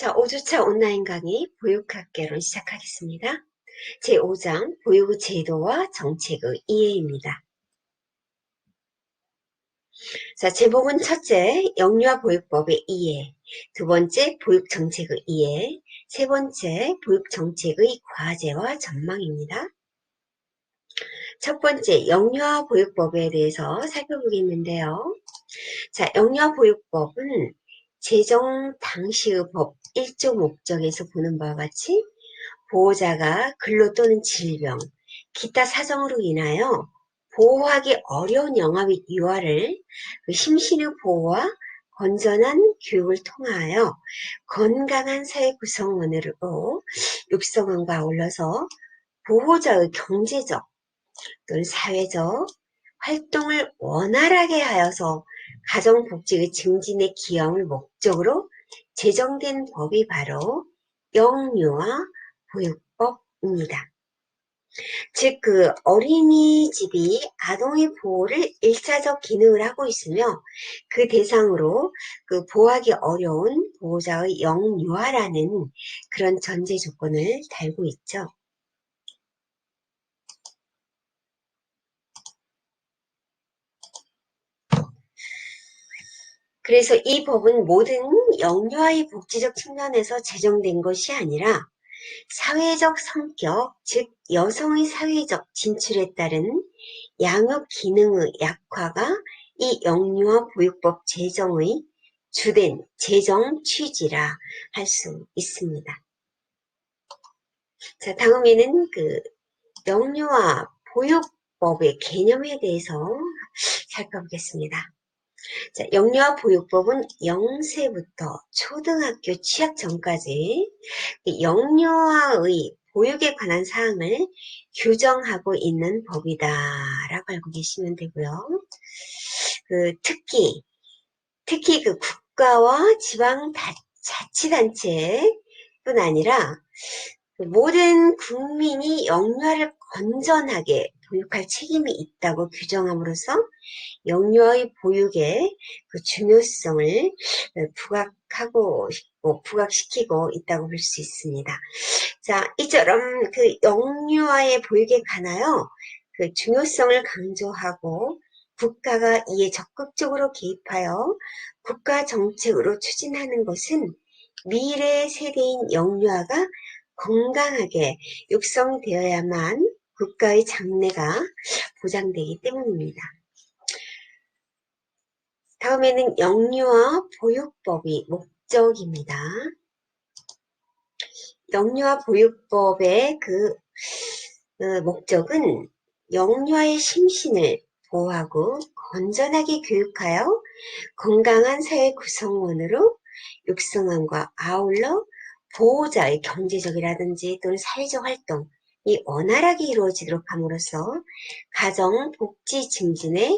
자, 5주차 온라인 강의 보육학개론 시작하겠습니다. 제5장 보육의 제도와 정책의 이해입니다. 자, 제목은 첫째, 영유아 보육법의 이해, 두 번째, 보육 정책의 이해, 세 번째, 보육 정책의 과제와 전망입니다. 첫 번째, 영유아 보육법에 대해서 살펴보겠는데요. 자, 영유아 보육법은 제정 당시의 법 1조 목적에서 보는 바와 같이 보호자가 근로 또는 질병, 기타 사정으로 인하여 보호하기 어려운 영아 및 유아를 그 심신의 보호와 건전한 교육을 통하여 건강한 사회 구성원으로 육성함과 아울러서 보호자의 경제적 또는 사회적 활동을 원활하게 하여서 가정복지의 증진에 기여함을 목적으로 제정된 법이 바로 영유아 보육법입니다. 즉, 그 어린이집이 아동의 보호를 일차적 기능을 하고 있으며 그 대상으로 그 보호하기 어려운 보호자의 영유아라는 그런 전제 조건을 달고 있죠. 그래서 이 법은 모든 영유아의 복지적 측면에서 제정된 것이 아니라 사회적 성격, 즉 여성의 사회적 진출에 따른 양육 기능의 약화가 이 영유아 보육법 제정의 주된 제정 취지라 할 수 있습니다. 자, 다음에는 그 영유아 보육법의 개념에 대해서 살펴보겠습니다. 자, 영유아 보육법은 0세부터 초등학교 취학 전까지 영유아의 보육에 관한 사항을 규정하고 있는 법이다라고 알고 계시면 되고요. 그 특히 특히 그 국가와 지방 자치단체뿐 아니라 그 모든 국민이 영유아를 건전하게 보육할 책임이 있다고 규정함으로써 영유아의 보육의 그 중요성을 부각하고 있고 부각시키고 있다고 볼 수 있습니다. 자, 이처럼 그 영유아의 보육에 관하여 그 중요성을 강조하고 국가가 이에 적극적으로 개입하여 국가 정책으로 추진하는 것은 미래 세대인 영유아가 건강하게 육성되어야만 국가의 장래가 보장되기 때문입니다. 다음에는 영유아 보육법이 목적입니다. 영유아 보육법의 그, 그 목적은 영유아의 심신을 보호하고 건전하게 교육하여 건강한 사회 구성원으로 육성함과 아울러 보호자의 경제적이라든지 또는 사회적 활동 이 원활하게 이루어지도록 함으로써 가정 복지 증진에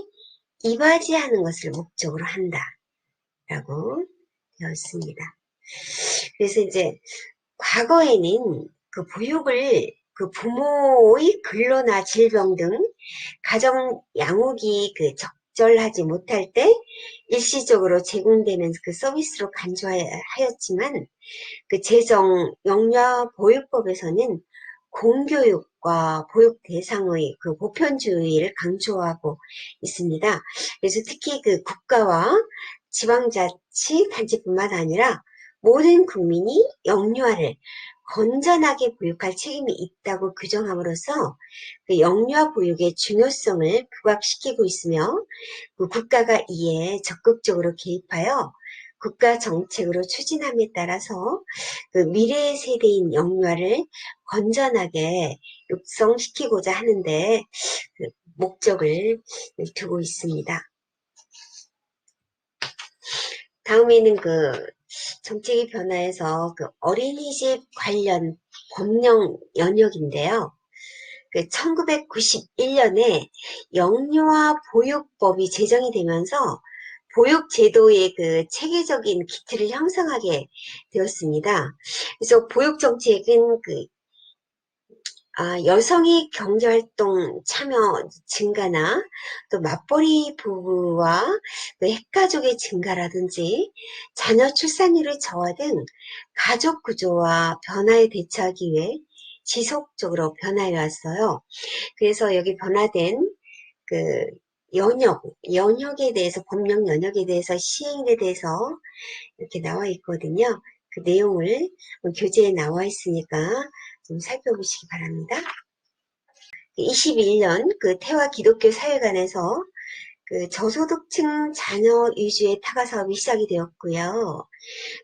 이바지하는 것을 목적으로 한다. 라고 되어 있습니다. 그래서 이제 과거에는 그 보육을 그 부모의 근로나 질병 등 가정 양육이 그 적절하지 못할 때 일시적으로 제공되는 그 서비스로 간주하였지만 그 제정 영유아 보육법에서는 공교육과 보육 대상의 그 보편주의를 강조하고 있습니다. 그래서 특히 그 국가와 지방자치 단체뿐만 아니라 모든 국민이 영유아를 건전하게 보육할 책임이 있다고 규정함으로써 그 영유아 보육의 중요성을 부각시키고 있으며 그 국가가 이에 적극적으로 개입하여 국가 정책으로 추진함에 따라서 그 미래 세대인 영유아를 건전하게 육성시키고자 하는데 그 목적을 두고 있습니다. 다음에는 그 정책이 변화해서 그 어린이집 관련 법령 연역인데요. 그 1991년에 영유아 보육법이 제정이 되면서 보육 제도의 그 체계적인 기틀을 형성하게 되었습니다. 그래서 보육 정책은 그 아, 여성이 경제활동 참여 증가나 또 맞벌이 부부와 그 핵가족의 증가라든지 자녀 출산율의 저하 등 가족 구조와 변화에 대처하기 위해 지속적으로 변화해 왔어요. 그래서 여기 변화된 그 연역, 연역에 대해서, 법령 연역에 대해서, 시행에 대해서 이렇게 나와 있거든요. 그 내용을 교재에 나와 있으니까 좀 살펴보시기 바랍니다. 21년 그 태화 기독교 사회관에서 그 저소득층 자녀 위주의 타가 사업이 시작이 되었고요.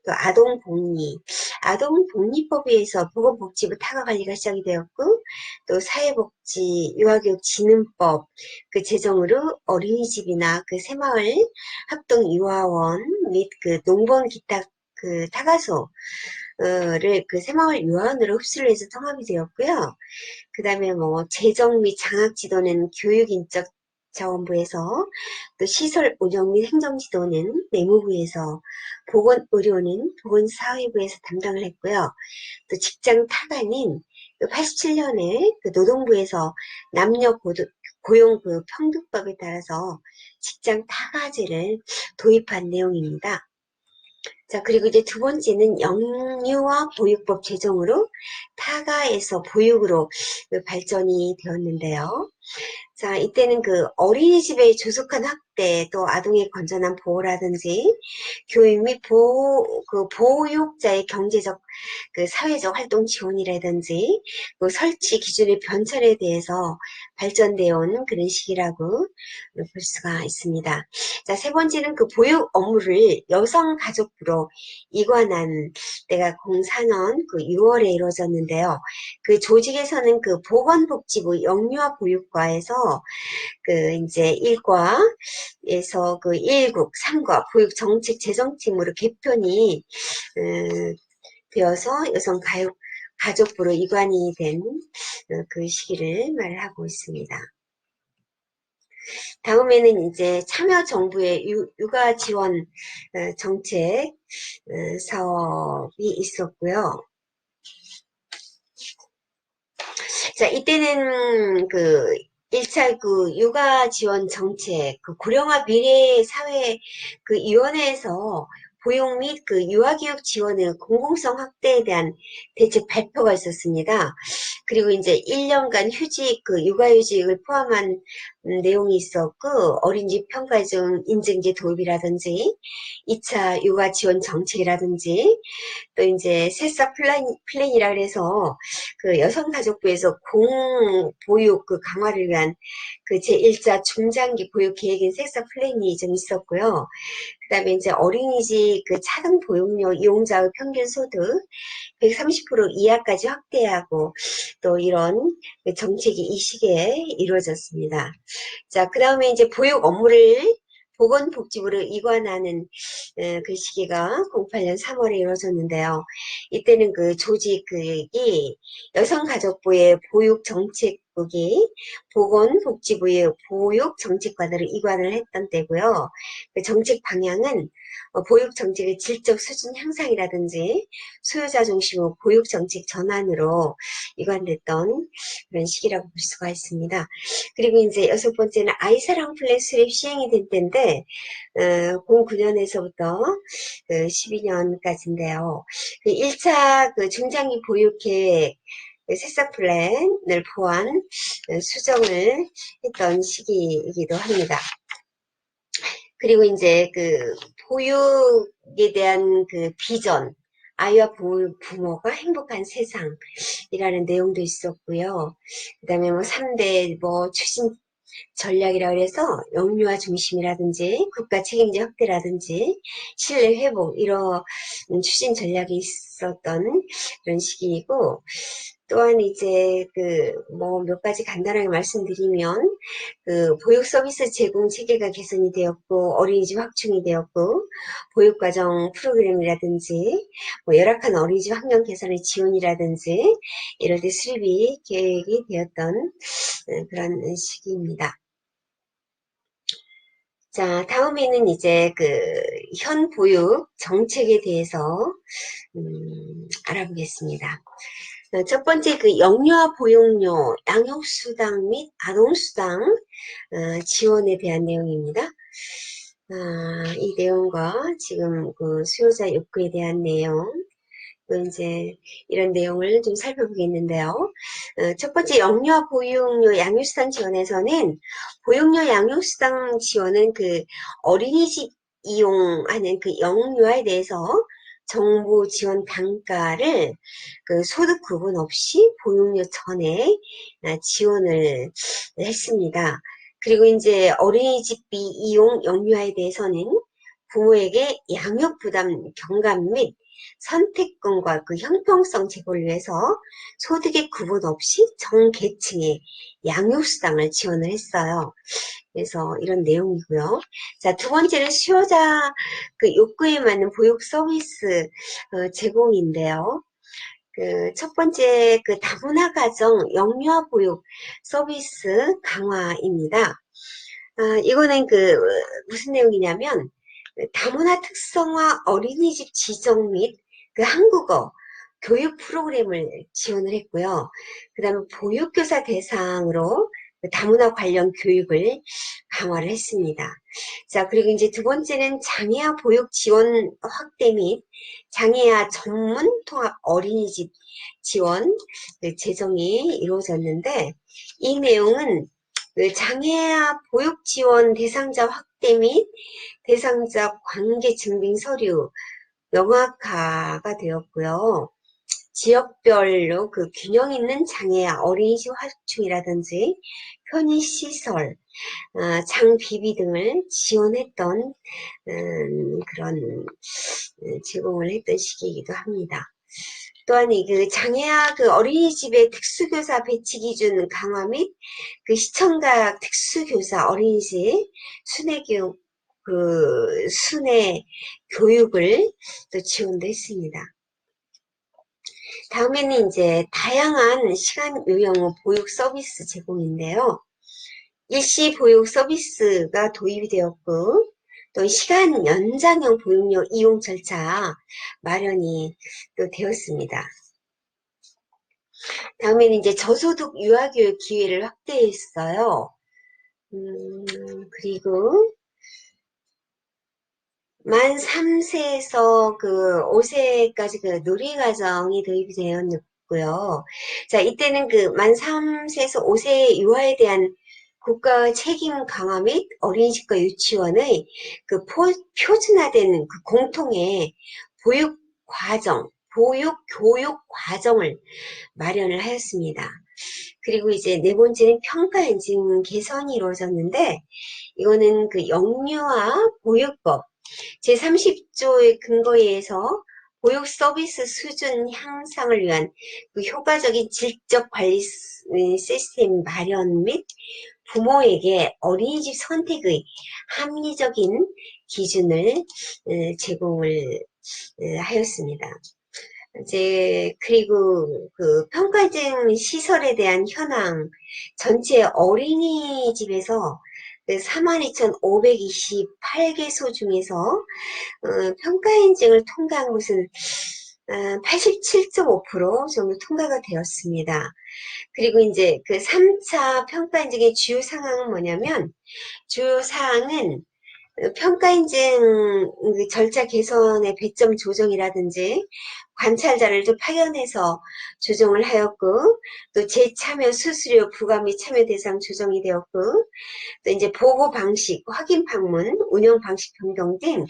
또 아동 복리, 아동 복리법에 의해서 보건복지부 타가 관리가 시작이 되었고, 또 사회복지, 유아교육 진흥법 그 제정으로 어린이집이나 그 새마을 합동 유아원 및 그 농본 기타 그 타가소 를그 새마을 유아원으로 흡수를 해서 통합이 되었고요. 그 다음에 뭐 재정 및 장학 지도는 교육인적 자원부에서 또 시설 운영 및 행정 지도는 내무부에서 보건의료는 보건사회부에서 담당을 했고요. 또 직장 타관인 87년에 그 노동부에서 남녀 고용 그 평등법에 따라서 직장 타가제를 도입한 내용입니다. 자, 그리고 이제 두 번째는 영유아 보육법 제정으로 타가에서 보육으로 발전이 되었는데요. 자, 이때는 그 어린이집의 조속한 확대, 또 아동의 건전한 보호라든지 교육 및 보호, 그 보육자의 경제적, 그 사회적 활동 지원이라든지 그 설치 기준의 변철에 대해서 발전되어 온 그런 시기라고 볼 수가 있습니다. 자, 세 번째는 그 보육 업무를 여성가족부로 이관한 때가 04년 그 6월에 이루어졌는데요. 그 조직에서는 그 보건복지부 영유아 보육과에서 그 이제 1과 에서 그 1국, 3과 보육 정책 재정팀으로 개편이 음, 되어서 여성 가족, 가족부로 이관이 된 그 시기를 말하고 있습니다. 다음에는 이제 참여정부의 육아 지원 정책 사업이 있었고요. 자, 이때는 그 1차 그 육아 지원 정책, 그 고령화 미래 사회 그 위원회에서 보육 및그 유아교육 지원의 공공성 확대에 대한 대책 발표가 있었습니다. 그리고 이제 1년간 휴직, 그 육아휴직을 포함한 음, 내용이 있었고, 어린이집 평가 중 인증제 도입이라든지, 2차 육아 지원 정책이라든지, 또 이제 새싹 플랜, 플랜이라 그래서 그 여성가족부에서 공보육 그 강화를 위한 그 제1자 중장기 보육 계획인 새싹 플랜이 좀 있었고요. 그 다음에 이제 어린이집 그 차등 보육료 이용자의 평균 소득 130% 이하까지 확대하고 또 이런 그 정책이 이 시기에 이루어졌습니다. 자, 그 다음에 이제 보육 업무를 보건복지부를 이관하는 그 시기가 08년 3월에 이루어졌는데요. 이때는 그 조직이 여성가족부의 보육정책 국이 보건복지부의 보육정책관으로 이관을 했던 때고요. 그 정책 방향은 어, 보육 정책의 질적 수준 향상이라든지 수요자 중심의 보육 정책 전환으로 이관됐던 그런 시기라고 볼 수가 있습니다. 그리고 이제 여섯 번째는 아이사랑 플랫 수립 시행이 된 때인데 어, 09년에서부터 그 12년까지인데요. 그 1차 그 중장기 보육 계획 그 새싹 플랜을 포함 수정을 했던 시기이기도 합니다. 그리고 이제 그 보육에 대한 그 비전, 아이와 부모가 행복한 세상이라는 내용도 있었고요. 그 다음에 뭐 3대 뭐 추진 전략이라 그래서 영유아 중심이라든지 국가 책임제 확대라든지 신뢰 회복 이런 추진 전략이 있었던 그런 시기이고 또한 이제 그 뭐 몇 가지 간단하게 말씀드리면 그 보육 서비스 제공 체계가 개선이 되었고 어린이집 확충이 되었고 보육 과정 프로그램이라든지 뭐 열악한 어린이집 환경 개선의 지원이라든지 이럴 때 수립이 계획이 되었던 그런 시기입니다. 자, 다음에는 이제 그 현 보육 정책에 대해서 음, 알아보겠습니다. 어, 첫 번째 그 영유아 보육료, 양육수당 및 아동수당 어, 지원에 대한 내용입니다. 아, 이 내용과 지금 그 수요자 욕구에 대한 내용, 또 이제 이런 내용을 좀 살펴보겠는데요. 어, 첫 번째 영유아 보육료 양육수당 지원에서는 보육료 양육수당 지원은 그 어린이집 이용하는 그 영유아에 대해서 정부 지원 단가를 그 소득 구분 없이 보육료 전에 아, 지원을 했습니다. 그리고 이제 어린이집비 이용 영유아에 대해서는 부모에게 양육 부담 경감 및 선택권과 그 형평성 제고를 위해서 소득의 구분 없이 전 계층의 양육수당을 지원을 했어요. 그래서 이런 내용이고요. 자, 두 번째는 수요자 그 욕구에 맞는 보육 서비스 어, 제공인데요. 그 첫 번째 그 다문화 가정 영유아 보육 서비스 강화입니다. 아, 이거는 그 무슨 내용이냐면 다문화 특성화 어린이집 지정 및 그 한국어 교육 프로그램을 지원을 했고요. 그 다음에 보육교사 대상으로 그 다문화 관련 교육을 강화를 했습니다. 자, 그리고 이제 두 번째는 장애아 보육 지원 확대 및 장애아 전문 통합 어린이집 지원 그 제정이 이루어졌는데 이 내용은 그 장애아 보육 지원 대상자 확대 및 대상자 관계 증빙 서류 명확화가 되었고요. 지역별로 그 균형 있는 장애아 어린이집 확충이라든지 편의시설, 어, 장비비 등을 지원했던 음, 그런 음, 제공을 했던 시기이기도 합니다. 또한 그 장애아 그 어린이집의 특수교사 배치 기준 강화 및 그 시청각 특수교사 어린이집 순회교육 그 순회 교육을 또 지원도 했습니다. 다음에는 이제 다양한 시간 요령 보육 서비스 제공인데요. 일시 보육 서비스가 도입이 되었고 또 시간 연장형 보육료 이용 절차 마련이 또 되었습니다. 다음에는 이제 저소득 유아교육 기회를 확대했어요. 음, 그리고 만 3세에서 그 5세까지 그 놀이과정이 도입이 되었고요. 자, 이때는 그 만 3세에서 5세 유아에 대한 국가 책임 강화 및 어린이집과 유치원의 그 포, 표준화된 그 공통의 보육 과정, 보육 교육 과정을 마련을 하였습니다. 그리고 이제 네 번째는 평가 인증 개선이 이루어졌는데 이거는 그 영유아 보육법 제30조의 근거에 의해서 보육 서비스 수준 향상을 위한 그 효과적인 질적 관리 시스템 마련 및 부모에게 어린이집 선택의 합리적인 기준을 어, 제공을 어, 하였습니다. 이제 그리고 그 평가증 시설에 대한 현황 전체 어린이집에서 42,528개소 중에서 어, 평가 인증을 통과한 곳은 87.5% 어, 정도 통과가 되었습니다. 그리고 이제 그 3차 평가 인증의 주요 사항은 뭐냐면 주요 사항은 평가 인증 그 절차 개선의 배점 조정이라든지 관찰자를 좀 파견해서 조정을 하였고 또 재참여 수수료 부과 및 참여 대상 조정이 되었고 또 이제 보고 방식, 확인 방문, 운영 방식 변경 등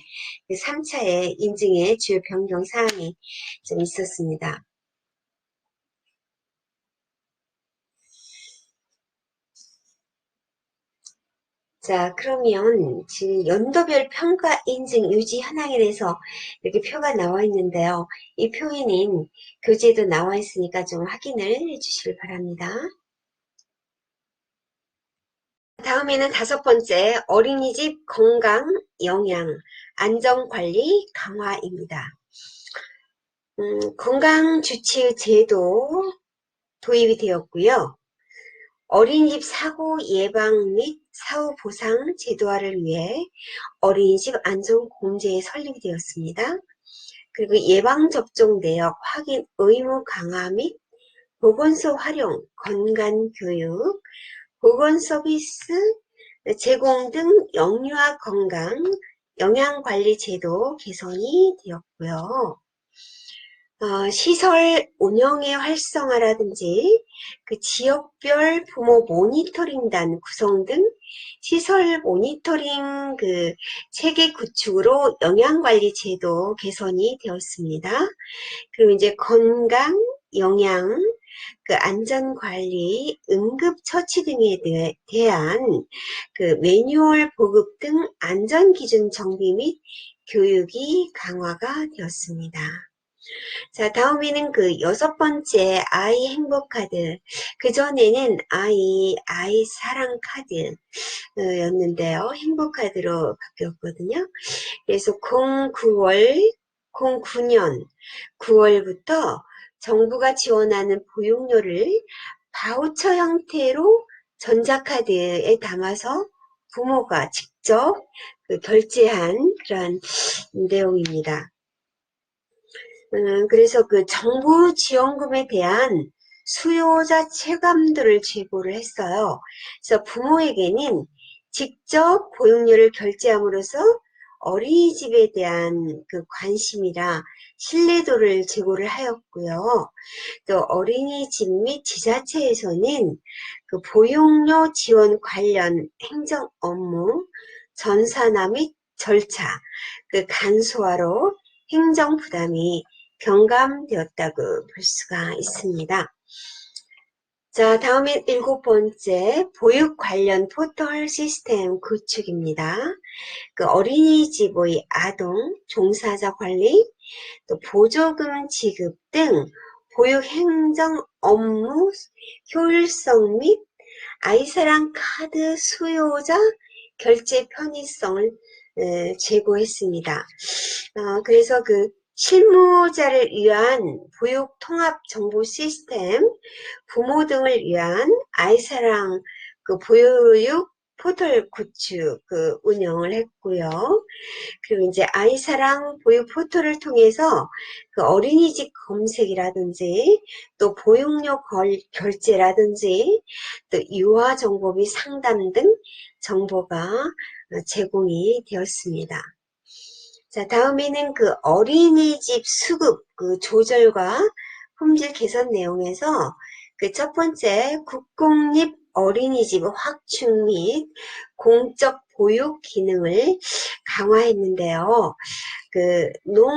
3차의 그 인증의 주요 변경 사항이 좀 있었습니다. 자, 그러면 지금 연도별 평가 인증 유지 현황에 대해서 이렇게 표가 나와 있는데요. 이 표에는 교재도 나와 있으니까 좀 확인을 해 주시길 바랍니다. 다음에는 다섯 번째 어린이집 건강, 영양, 안전관리 강화입니다. 음, 건강 주치 제도 도입이 되었고요. 어린이집 사고 예방 및 사후 보상 제도화를 위해 어린이집 안전공제에 설립이 되었습니다. 그리고 예방접종 내역 확인 의무 강화 및 보건소 활용, 건강교육, 보건서비스 제공 등 영유아 건강, 영양관리 제도 개선이 되었고요. 어, 시설 운영의 활성화라든지 그 지역별 부모 모니터링단 구성 등 시설 모니터링 그 체계 구축으로 영양관리 제도 개선이 되었습니다. 그리고 이제 건강, 영양, 그 안전관리, 응급처치 등에 대- 대한 그 매뉴얼 보급 등 안전기준 정비 및 교육이 강화가 되었습니다. 자, 다음에는 그 여섯 번째 아이 행복 카드. 그 전에는 아이, 아이 사랑 카드. 어, 였는데요. 행복 카드로 바뀌었거든요. 그래서 09월, 09년 9월부터 정부가 지원하는 보육료를 바우처 형태로 전자카드에 담아서 부모가 직접 그 결제한 그런 내용입니다. 음, 그래서 그 정부 지원금에 대한 수요자 체감도를 제고를 했어요. 그래서 부모에게는 직접 보육료를 결제함으로써 어린이집에 대한 그 관심이라 신뢰도를 제고를 하였고요. 또 어린이집 및 지자체에서는 그 보육료 지원 관련 행정 업무, 전산화 및 절차, 그 간소화로 행정 부담이 경감되었다고 볼 수가 있습니다. 자, 다음에 일곱 번째, 보육 관련 포털 시스템 구축입니다. 그 어린이집의 아동, 종사자 관리, 또 보조금 지급 등 보육 행정 업무 효율성 및 아이사랑 카드 수요자 결제 편의성을 제고했습니다. 어, 그래서 그 실무자를 위한 보육 통합 정보 시스템, 부모 등을 위한 아이사랑 그 보육 포털 구축 그 운영을 했고요. 그리고 이제 아이사랑 보육 포털을 통해서 그 어린이집 검색이라든지 또 보육료 걸, 결제라든지 또 유아 정보 및 상담 등 정보가 제공이 되었습니다. 자, 다음에는 그 어린이집 수급 그 조절과 품질 개선 내용에서 그 첫 번째 국공립 어린이집 확충 및 공적 보육 기능을 강화했는데요. 그 농,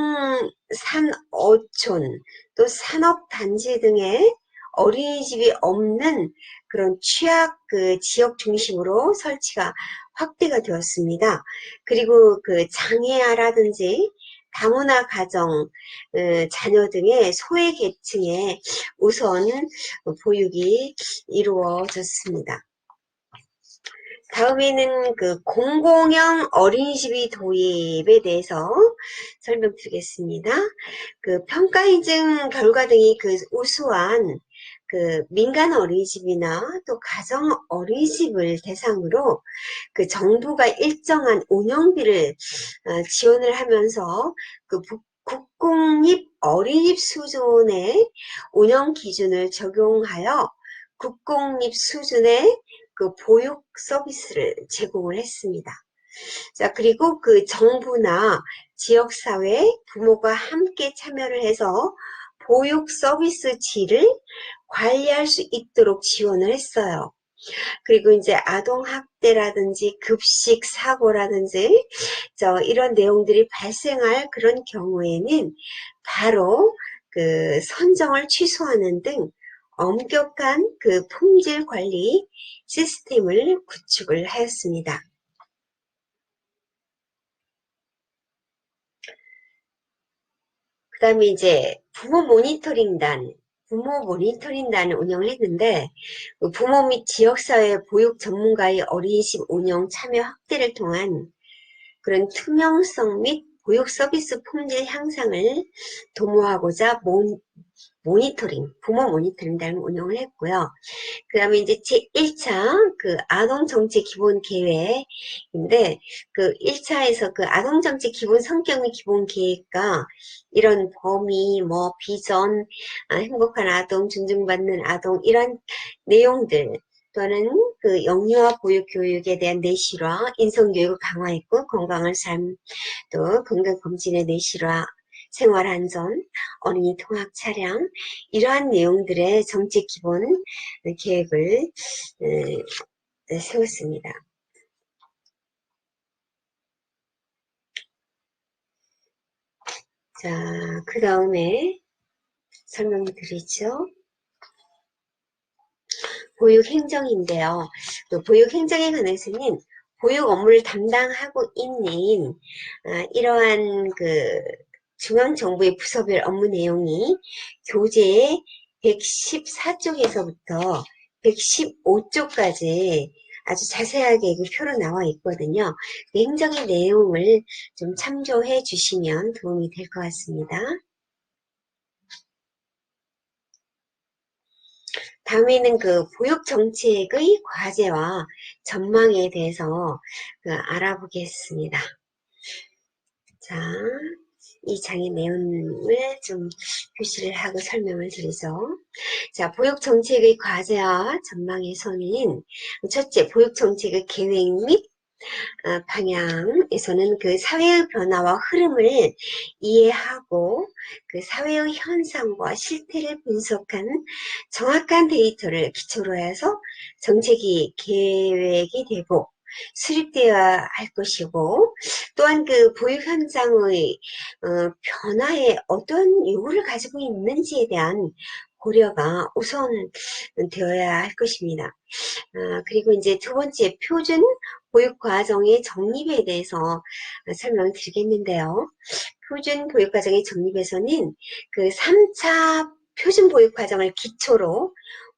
산, 어촌, 또 산업단지 등의 어린이집이 없는 그런 취약 그 지역 중심으로 설치가 확대가 되었습니다. 그리고 그 장애아라든지 다문화 가정 어, 자녀 등의 소외 계층에 우선 보육이 이루어졌습니다. 다음에는 그 공공형 어린이집의 도입에 대해서 설명드리겠습니다. 그 평가 인증 결과 등이 그 우수한 그 민간 어린이집이나 또 가정 어린이집을 대상으로 그 정부가 일정한 운영비를 어, 지원을 하면서 그 국공립 어린이집 수준의 운영 기준을 적용하여 국공립 수준의 그 보육 서비스를 제공을 했습니다. 자, 그리고 그 정부나 지역사회, 부모가 함께 참여를 해서 보육 서비스 질을 관리할 수 있도록 지원을 했어요. 그리고 이제 아동학대라든지 급식 사고라든지 저 이런 내용들이 발생할 그런 경우에는 바로 그 선정을 취소하는 등 엄격한 그 품질 관리 시스템을 구축을 하였습니다. 그 다음에 이제 부모 모니터링단 부모 모니터링단을 운영을 했는데 그 부모 및 지역사회 보육 전문가의 어린이집 운영 참여 확대를 통한 그런 투명성 및 보육 서비스 품질 향상을 도모하고자 모, 모니터링, 부모 모니터링 단을 운영을 했고요. 그 다음에 이제 제1차 그 아동정책 기본 계획인데 그 1차에서 그 아동정책 기본 성격 및 기본 계획과 이런 범위, 뭐 비전, 아, 행복한 아동, 존중받는 아동 이런 내용들 또는 그 영유아 보육 교육에 대한 내실화, 인성 교육을 강화했고 건강한 삶, 또 건강 검진의 내실화, 생활안전, 어린이 통학 차량 이러한 내용들의 정책 기본 계획을 어, 세웠습니다. 자, 그 다음에 설명드리죠. 보육행정인데요. 보육행정에 관해서는 보육 업무를 담당하고 있는 아, 이러한 그 중앙정부의 부서별 업무 내용이 교재의 114쪽에서부터 115쪽까지 아주 자세하게 그 표로 나와 있거든요. 그 행정의 내용을 좀 참조해 주시면 도움이 될 것 같습니다. 다음에는 그 보육 정책의 과제와 전망에 대해서 그 알아보겠습니다. 자, 이 장의 내용을 좀 표시를 하고 설명을 드리죠. 자, 보육 정책의 과제와 전망에서는 첫째, 보육 정책의 계획 및 어, 방향에서는 그 사회의 변화와 흐름을 이해하고 그 사회의 현상과 실태를 분석한 정확한 데이터를 기초로 해서 정책이 계획이 되고 수립되어야 할 것이고 또한 그 보육 현장의 어, 변화에 어떤 요구를 가지고 있는지에 대한 고려가 우선 되어야 할 것입니다. 아, 그리고 이제 두 번째 표준 보육과정의 정립에 대해서 설명을 드리겠는데요. 표준 보육과정의 정립에서는 그 3차 표준 보육과정을 기초로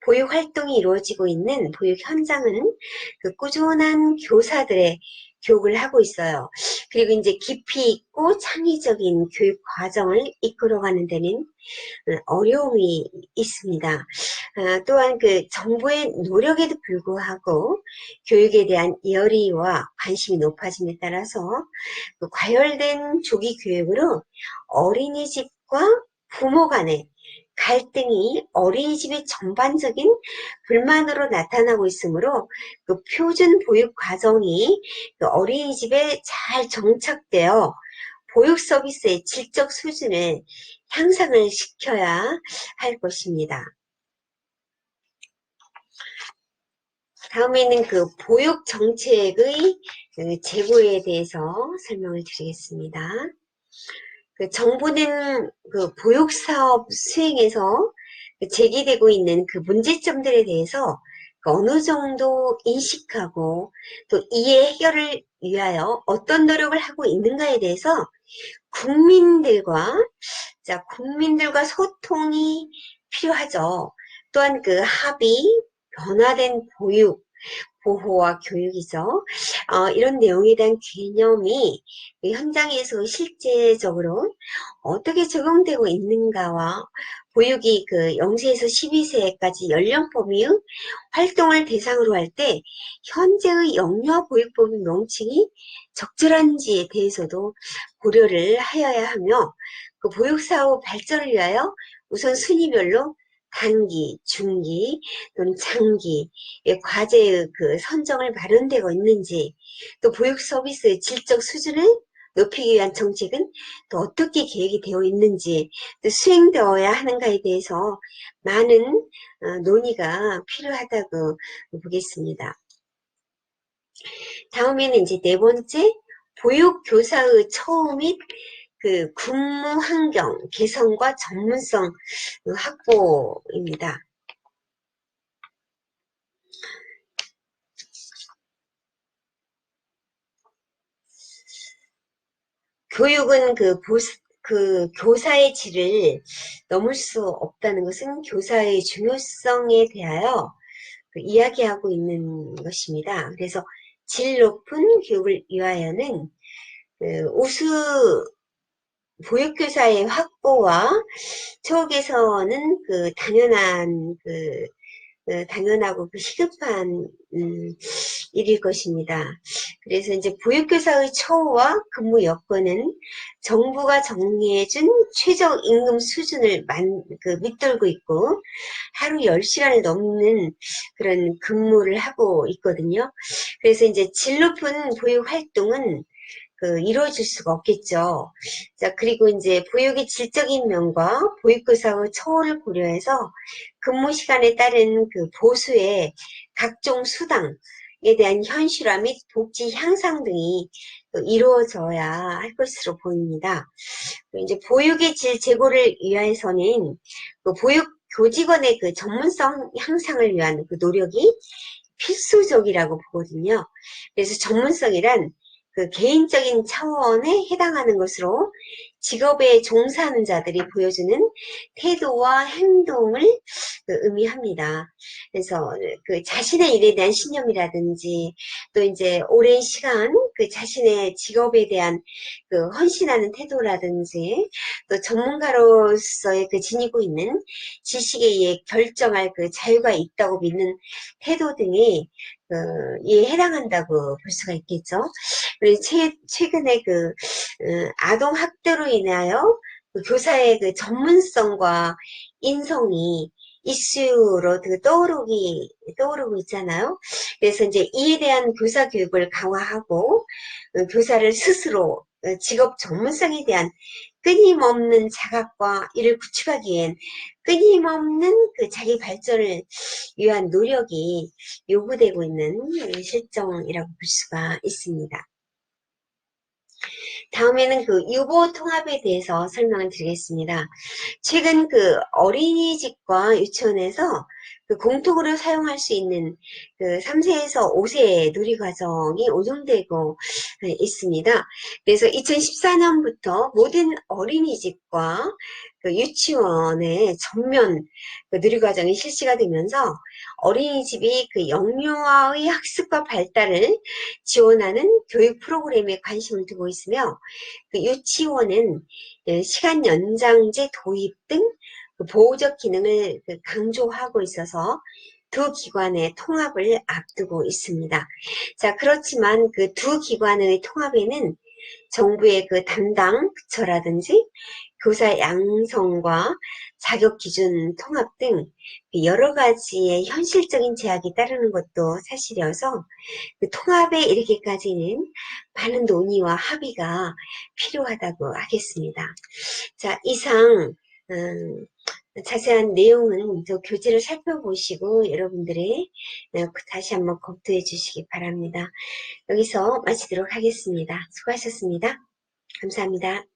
보육 활동이 이루어지고 있는 보육 현장은 그 꾸준한 교사들의 교육을 하고 있어요. 그리고 이제 깊이 있고 창의적인 교육 과정을 이끌어가는 데는 어, 어려움이 있습니다. 어, 또한 그 정부의 노력에도 불구하고 교육에 대한 열의와 관심이 높아짐에 따라서 그 과열된 조기 교육으로 어린이집과 부모 간의 갈등이 어린이집의 전반적인 불만으로 나타나고 있으므로 그 표준 보육 과정이 그 어린이집에 잘 정착되어 보육 서비스의 질적 수준을 향상을 시켜야 할 것입니다. 다음에는 그 보육 정책의 그 제고에 대해서 설명을 드리겠습니다. 그 정부는 그 보육사업 수행에서 그 제기되고 있는 그 문제점들에 대해서 그 어느 정도 인식하고 또 이해 해결을 위하여 어떤 노력을 하고 있는가에 대해서 국민들과 자 국민들과 소통이 필요하죠. 또한 그 합의, 변화된 보육, 보호와 교육이죠. 어, 이런 내용에 대한 개념이 그 현장에서 실제적으로 어떻게 적용되고 있는가와 보육이 그 0세에서 12세까지 연령 범위의 활동을 대상으로 할 때 현재의 영유아 보육법의 명칭이 적절한지에 대해서도 고려를 하여야 하며 그 보육사업 발전을 위하여 우선 순위별로 단기, 중기 또는 장기 과제의 그 선정을 마련되고 있는지 또 보육 서비스의 질적 수준을 높이기 위한 정책은 또 어떻게 계획이 되어 있는지 또 수행되어야 하는가에 대해서 많은 어, 논의가 필요하다고 보겠습니다. 다음에는 이제 네 번째 보육교사의 처우 및 그 근무 환경 개선과 전문성 확보입니다. 교육은 그, 보, 그 교사의 질을 넘을 수 없다는 것은 교사의 중요성에 대하여 그 이야기하고 있는 것입니다. 그래서 질 높은 교육을 위하여는 그 우수 보육교사의 확보와 초옥에서는 그 당연한 그, 그 당연하고 그 시급한 음, 일일 것입니다. 그래서 이제 보육교사의 처우와 근무 여건은 정부가 정리해준 최저 임금 수준을 만, 그 밑돌고 있고 하루 10시간을 넘는 그런 근무를 하고 있거든요. 그래서 이제 질 높은 보육 활동은 그 이루어질 수가 없겠죠. 자, 그리고 이제 보육의 질적인 면과 보육교사의 처우를 고려해서 근무 시간에 따른 그 보수의 각종 수당에 대한 현실화 및 복지 향상 등이 그 이루어져야 할 것으로 보입니다. 이제 보육의 질 제고를 위해서는 그 보육 교직원의 그 전문성 향상을 위한 그 노력이 필수적이라고 보거든요. 그래서 전문성이란 그 개인적인 차원에 해당하는 것으로 직업에 종사하는 자들이 보여주는 태도와 행동을 그 의미합니다. 그래서 그 자신의 일에 대한 신념이라든지 또 이제 오랜 시간 그 자신의 직업에 대한 그 헌신하는 태도라든지 또 전문가로서의 그 지니고 있는 지식에 의해 결정할 그 자유가 있다고 믿는 태도 등이 그, 에 해당한다고 볼 수가 있겠죠. 최, 최근에 그, 어, 아동 학대로 인하여 그 교사의 그 전문성과 인성이 이슈로 그 떠오르기, 떠오르고 있잖아요. 그래서 이제 이에 대한 교사 교육을 강화하고, 어, 교사를 스스로 어, 직업 전문성에 대한 끊임없는 자각과 이를 구축하기엔 끊임없는 그 자기 발전을 위한 노력이 요구되고 있는 실정이라고 볼 수가 있습니다. 다음에는 그 유보 통합에 대해서 설명을 드리겠습니다. 최근 그 어린이집과 유치원에서 그 공통으로 사용할 수 있는 그 3세에서 5세 누리과정이 운영되고 있습니다. 그래서 2014년부터 모든 어린이집과 그 유치원의 전면 그 누리과정이 실시가 되면서 어린이집이 그 영유아의 학습과 발달을 지원하는 교육 프로그램에 관심을 두고 있으며 그 유치원은 시간 연장제 도입 등그 보호적 기능을 그 강조하고 있어서 두 기관의 통합을 앞두고 있습니다. 자, 그렇지만 그 두 기관의 통합에는 정부의 그 담당 부처라든지 교사 양성과 자격 기준 통합 등 여러 가지의 현실적인 제약이 따르는 것도 사실이어서 그 통합에 이르기까지는 많은 논의와 합의가 필요하다고 하겠습니다. 자, 이상 음, 자세한 내용은 저 교재를 살펴보시고 여러분들이 어, 다시 한번 검토해 주시기 바랍니다. 여기서 마치도록 하겠습니다. 수고하셨습니다. 감사합니다.